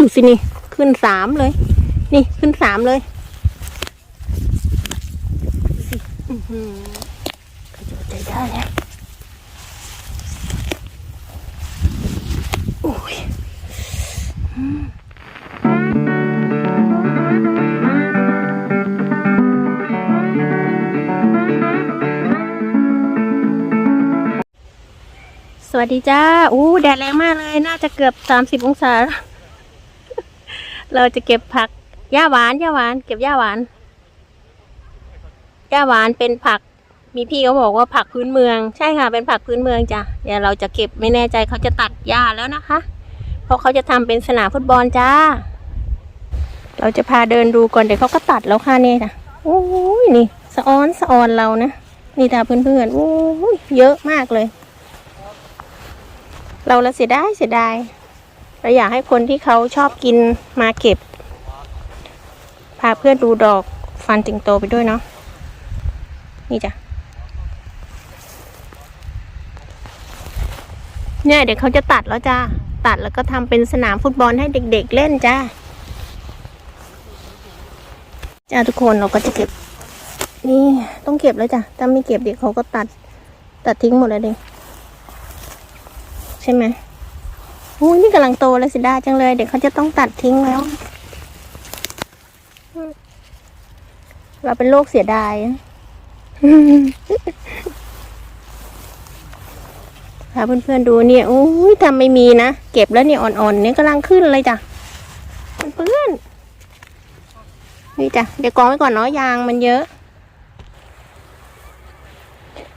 ดูสินี่ ขึ้นสามเลย นี่ขึ้นสามเลยดูสิอื้อหือใครจะใจได้นะโอ้ย สวัสดีจ้า อู้แดดแรงมากเลย น่าจะเกือบสามสิบองศา เราจะเก็บผักหญ้าหวานหญ้าหวาน เก็บหญ้าหวานหญ้าหวานเป็นผัก มีพี่เขาบอกว่าผักพื้นเมือง ใช่ค่ะ เป็นผักพื้นเมืองจ้ะ เดี๋ยวเราจะเก็บไม่แน่ใจเขาจะตัดหญ้าแล้วนะคะ เพราะเขาจะทำเป็นสนามฟุตบอลจ้า เราจะพาเดินดูก่อนเดี๋ยวเขาก็ตัดแล้วค่ะนี่นะโอ้ยนี่สะออนสะออนเรานะ นี่ตาเพื่อนๆโอ้ยเยอะมากเลย เราละเสียดายเสียดายเราอยากให้คนที่เขาชอบกินมาเก็บ พาเพื่อนดูดอกฟันจิงโตไปด้วยเนาะนี่จ้ะเนี่ยเดี๋ยวเขาจะตัดแล้วจ้าตัดแล้วก็ทำเป็นสนามฟุตบอลให้เด็กๆเล่นจ้าจ้าทุกคนเราก็จะเก็บ นี่ต้องเก็บแล้วจ้ะถ้าไม่เก็บเด็กเขาก็ตัด ตัดทิ้งหมดเลยเด็ก ใช่ไหมโอ้ยนี่กำลังโตเลยสิดาจังเลย เดี๋ยวเขาจะต้องตัดทิ้งแล้ว เราเป็นโรคเสียดายพาเพื่อนๆดูเนี่ยโอ้ยทำไม่มีนะ เก็บแล้วเนี่ยอ่อนๆเนี่ยกำลังขึ้นเลยจ้ะเพื่อนๆนี่จ้ะเดี๋ยวกองไว้ก่อนเนาะยางมันเยอะ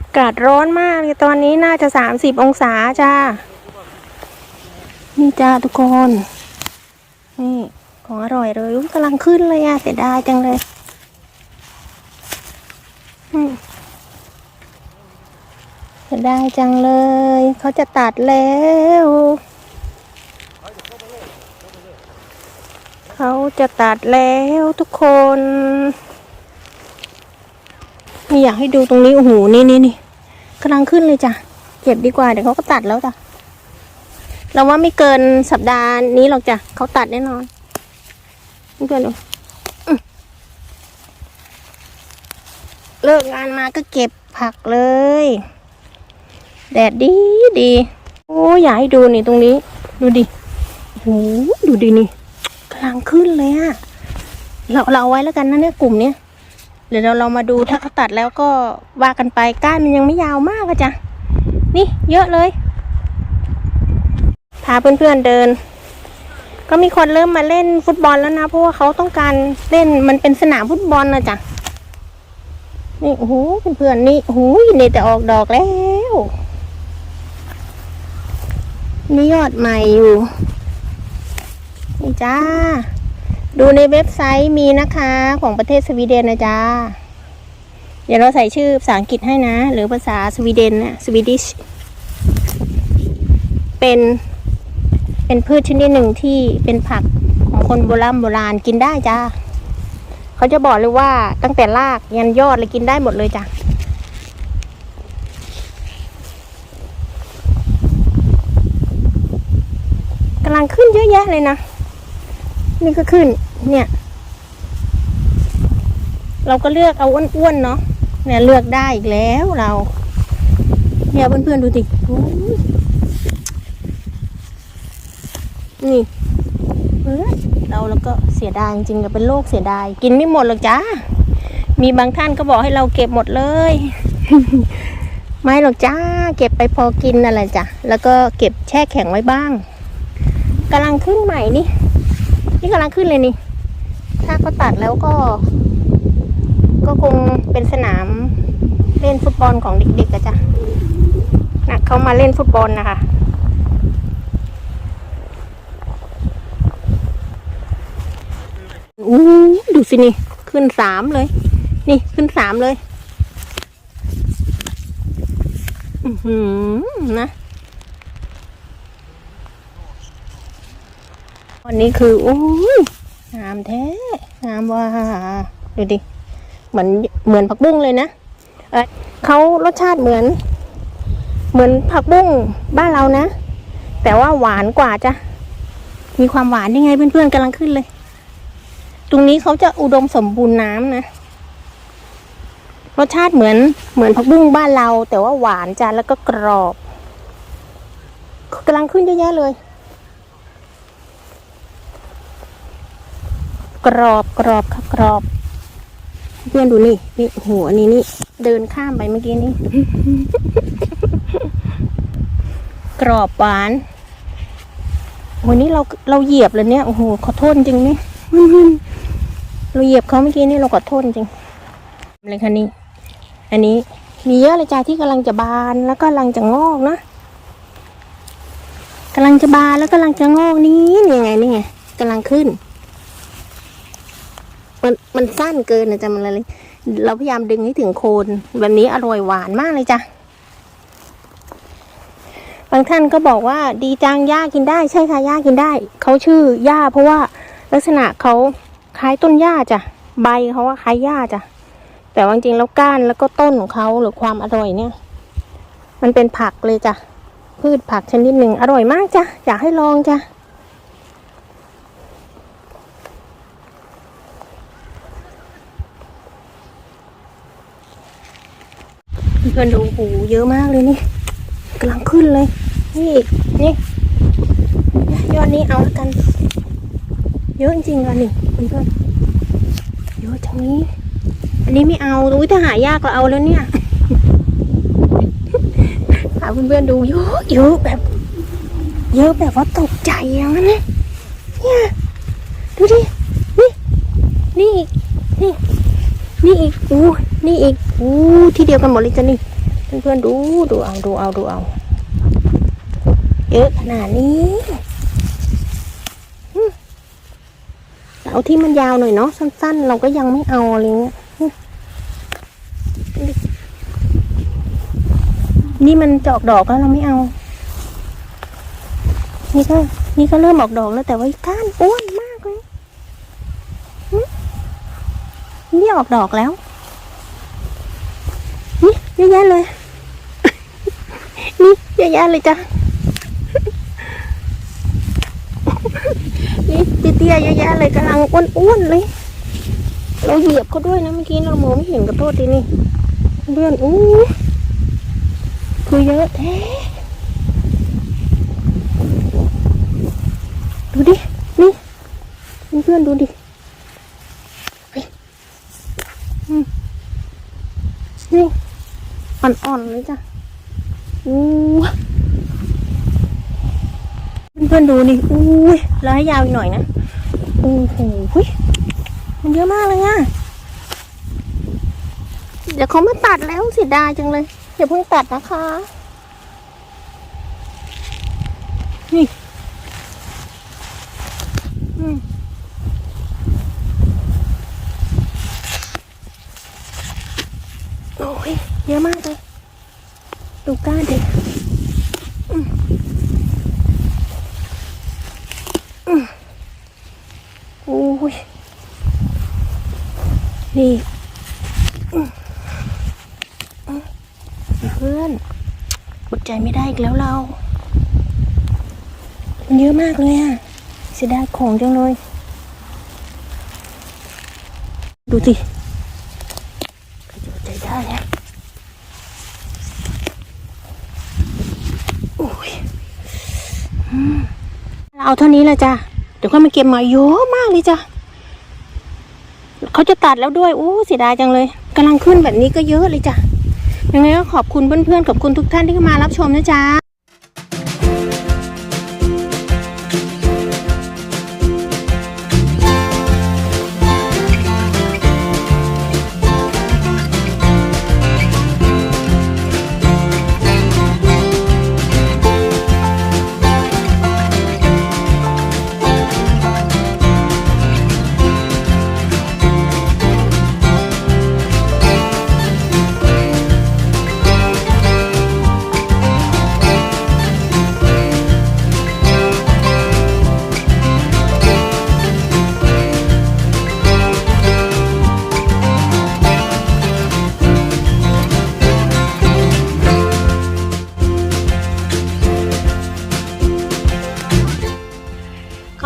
อากาศร้อนมากเลยตอนนี้น่าจะสามสิบองศาจ้า นี่จ้าทุกคน นี่ของอร่อยเลยกำลังขึ้นเลยอะเสียดายจังเลยเสียดายจังเลย เขาจะตัดแล้วเขาจะตัดแล้วทุกคนนี่อยากให้ดูตรงนี้โอ้โหนี่นี่นี่กำลังขึ้นเลยจ้ะเก็บดีกว่าเดี๋ยวเขาก็ตัดแล้วจ้ะ เราว่าไม่เกินสัปดาห์นี้หรอกจ้ะเขาตัดแน่นอนเพื่อนดูเลิกงานมาก็เก็บผักเลย แดดดีดีโอ้อยากให้ดูนี่ตรงนี้ ดูดิโอ้โหดูดินี่กำลังขึ้นเลยอะเราเราเอาไว้แล้วกันนะเนี่ยกลุ่มเนี้ยเดี๋ยวเราเรามาดูถ้าเขาตัดแล้วก็ว่ากันไปก้านมันยังไม่ยาวมากอะจ้ะนี่เยอะเลย พาเพื่อนๆเดิน ก็มีคนเริ่มมาเล่นฟุตบอลแล้วนะ เพราะว่าเขาต้องการเล่นมันเป็นสนามฟุตบอลนะจ๊ะนี่โอ้โหเพื่อนๆนี่โอ้โหนี่แต่ออกดอกแล้วนี่ยอดใหม่อยู่นี่จ้า ดูในเว็บไซต์มีนะคะ ของประเทศสวีเดนนะจ๊ะเดี๋ยวเราใส่ชื่อภาษาอังกฤษให้นะ หรือภาษาสวีเดนนะสวีดิช เป็น เป็นพืชชนิดหนึ่งที่เป็นผักของคนโบราณโบราณกินได้จ้าเขาจะบอกเลยว่าตั้งแต่รากยันยอดเลยกินได้หมดเลยจ้ะกำลังขึ้นเยอะแยะเลยนะ นี่ก็ขึ้น เนี่ย เราก็เลือกเอาอ้วนๆเนาะเนี่ยเลือกได้อีกแล้วเรา เนี่ยเพื่อนๆดูดิโอ้ย นี่เออเราแล้วก็เสียดายจริงๆเราเป็นโรคเสียดาย กินไม่หมดหรอกจ้ามีบางท่านก็บอกให้เราเก็บหมดเลย ไม่หรอกจ้า เก็บไปพอกินนั่นแหละจ้ะแล้วก็เก็บแช่แข็งไว้บ้างกำลังขึ้นใหม่นี่ นี่กำลังขึ้นเลยนี่ ถ้าเขาตัดแล้วก็ ก็คงเป็นสนามเล่นฟุตบอลของเด็กๆอะจ้ะนะเขามาเล่นฟุตบอลนะคะ อู้ ดูสินี่ ขึ้นสามเลย นี่ขึ้นสามเลย อือหือนะวันนี้คือโอ้ยงามแท้งามว่าดูดิเหมือนเหมือนผักบุ้งเลยนะเออเขารสชาติเหมือน เหมือนผักบุ้งบ้านเรานะ แต่ว่าหวานกว่าจ้ะมีความหวานยังไงเพื่อนๆกำลังขึ้นเลย ตรงนี้เขาจะอุดมสมบูรณ์น้ำนะ รสชาติเหมือนเหมือนผักบุ้งบ้านเรา แต่ว่าหวานจ้ะแล้วก็กรอบกำลังขึ้นเยอะแยะเลย กรอบกรอบค่ะกรอบเพื่อนดูนี่นี่หัวนี่นี่เดินข้ามไปเมื่อกี้นี่ กรอบหวานวันนี้เราเราเหยียบเลยเนี่ยโอ้โหขอโทษจริงนี่ เราเหยียบเขาเมื่อกี้นี่เราขอโทษจริงเลยค่ะนี่อันนี้มีเยอะเลยจ้าที่กำลังจะบานแล้วก็กำลังจะงอกนะกำลังจะบานแล้วกำลังจะงอกนี่นี่ไงนี่ไงกำลังขึ้น มันมันสั้นเกินนะจ๊ะมันเลยเราพยายามดึงให้ถึงโคนแบบนี้อร่อยหวานมากเลยจ้ะบางท่านก็บอกว่าดีจังหญ้ากินได้ ใช่ค่ะหญ้ากินได้เขาชื่อหญ้าเพราะว่า ลักษณะเขาคล้ายต้นหญ้าจ้ะใบเขาว่าคล้ายหญ้าจ้ะแต่ว่าจริงแล้วก้านแล้วก็ต้นของเขาหรือความอร่อยเนี่ย มันเป็นผักเลยจ้ะพืชผักชนิดหนึ่งอร่อยมากจ้ะอยากให้ลองจ้ะเพื่อนดูโอ้โหเยอะมากเลยนี่กำลังขึ้นเลย นี่อีกนี่ยอดนี้เอาละกัน เยอะจริงๆอะนี่เพื่อนๆเยอะจังนี้ อันนี้ไม่เอาอุ้ยถ้าหายากก็เอาแล้วเนี่ยหาเพื่อนๆดูเยอะเยอะแบบ เยอะแบบว่าตกใจอย่างนั้นนะเนี่ยดูดินี่นี่อีกนี่นี่อีกอู้นี่อีกอู้ที่เดียวกันหมดเลยจ้ะนี่เพื่อนๆดูดูเอาดูเอาดูเอาเยอะขนาดนี้อืม เอาที่มันยาวหน่อยเนาะสั้น ๆ เราก็ยังไม่เอาอะไรเงี้ยนี่มันจะออกดอกแล้วเราไม่เอา นี่ก็ นี่ก็เริ่มออกดอกแล้วแต่ว่าก้านอ้วนมากเลยนี่ออกดอกแล้ว นี่เยอะแยะเลย นี่เยอะแยะเลยจ้ะ นี่เตี้ยๆเยอะแยะเลยกำลังอ้วนๆเลย เราเหยียบเขาด้วยนะเมื่อกี้เรามองไม่เห็นกับโทษทีนี่เพื่อนอู้คือเยอะแท้ดูดิ นี่เพื่อนดูดินี่อ่อนๆเลยจ้ะอู้ พื่อนๆดูนี่อู้ยแล้วให้ยาวอีกหน่อยนะโอ้โหหุ้ยมันเยอะมากเลยอะเดี๋ยวเขามาตัดแล้วเสียดายจังเลยอย่าเพิ่งตัดนะคะ นี่อืมโอ้ยเยอะมากเลย ดูก้านดิอืมอืมโอ้ย นี่อืมอืมเพื่อนอดใจไม่ได้อี กแล้วเรา มันเยอะมากเลยอะเสียดายของจังเลย ดูสิใครจะอดใจได้นะโอ้ยเราเอาเท่านี้แหละจ้ะ เดี๋ยวค่อยมาเก็บมาเยอะมากเลยจ้ะเขาจะตัดแล้วด้วย อู้เสียดายจังเลยกำลังขึ้นแบบนี้ก็เยอะเลยจ้ะ ยังไงก็ขอบคุณเพื่อนๆขอบคุณทุกท่านที่เข้ามารับชมนะจ๊ะ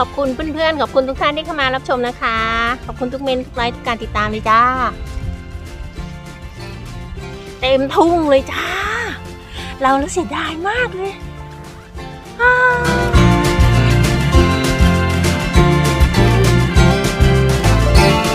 ขอบคุณเพื่อนๆ ขอบคุณทุกท่านที่เข้ามารับชมนะคะ ขอบคุณทุกเมนทุกไลค์ทุกการติดตามเลยจ้า เต็มทุ่งเลยจ้า เราแล้วเสีดายมากเลย